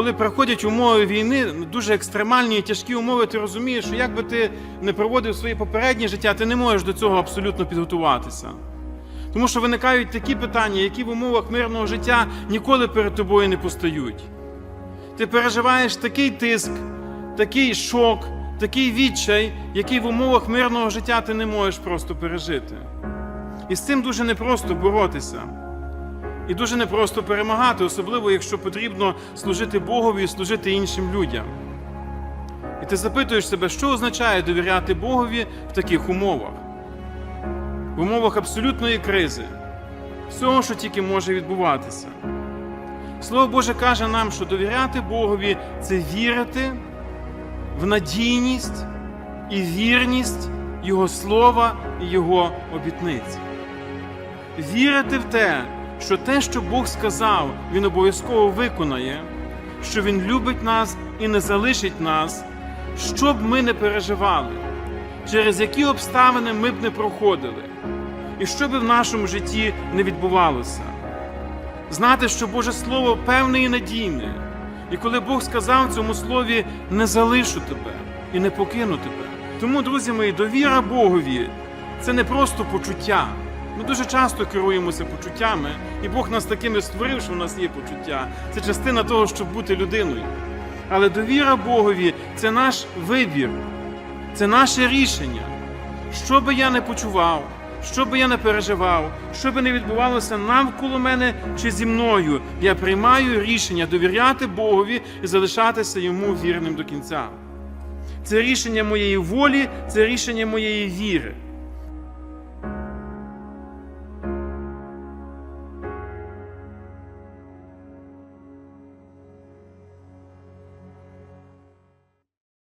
Коли приходять умови війни, дуже екстремальні і тяжкі умови, ти розумієш, що як би ти не проводив своє попереднє життя, ти не можеш до цього абсолютно підготуватися. Тому що виникають такі питання, які в умовах мирного життя ніколи перед тобою не постають. Ти переживаєш такий тиск, такий шок, такий відчай, який в умовах мирного життя ти не можеш просто пережити. І з цим дуже непросто боротися. І дуже непросто перемагати, особливо якщо потрібно служити Богові і служити іншим людям. І ти запитуєш себе, що означає довіряти Богові в таких умовах, в умовах абсолютної кризи, всього, що тільки може відбуватися. Слово Боже каже нам, що довіряти Богові це вірити в надійність і вірність Його слова і Його обітниць. Вірити в те, що те, що Бог сказав, Він обов'язково виконає, що Він любить нас і не залишить нас, що б ми не переживали, через які обставини ми б не проходили, і що би в нашому житті не відбувалося. Знати, що Боже Слово певне і надійне, і коли Бог сказав цьому слові не залишу тебе і не покину тебе. Тому, друзі мої, довіра Богові це не просто почуття. Ми дуже часто керуємося почуттями, і Бог нас такими створив, що в нас є почуття. Це частина того, щоб бути людиною. Але довіра Богові це наш вибір, це наше рішення. Що би я не почував, що би я не переживав, що би не відбувалося навколо мене чи зі мною, я приймаю рішення довіряти Богові і залишатися йому вірним до кінця. Це рішення моєї волі, це рішення моєї віри.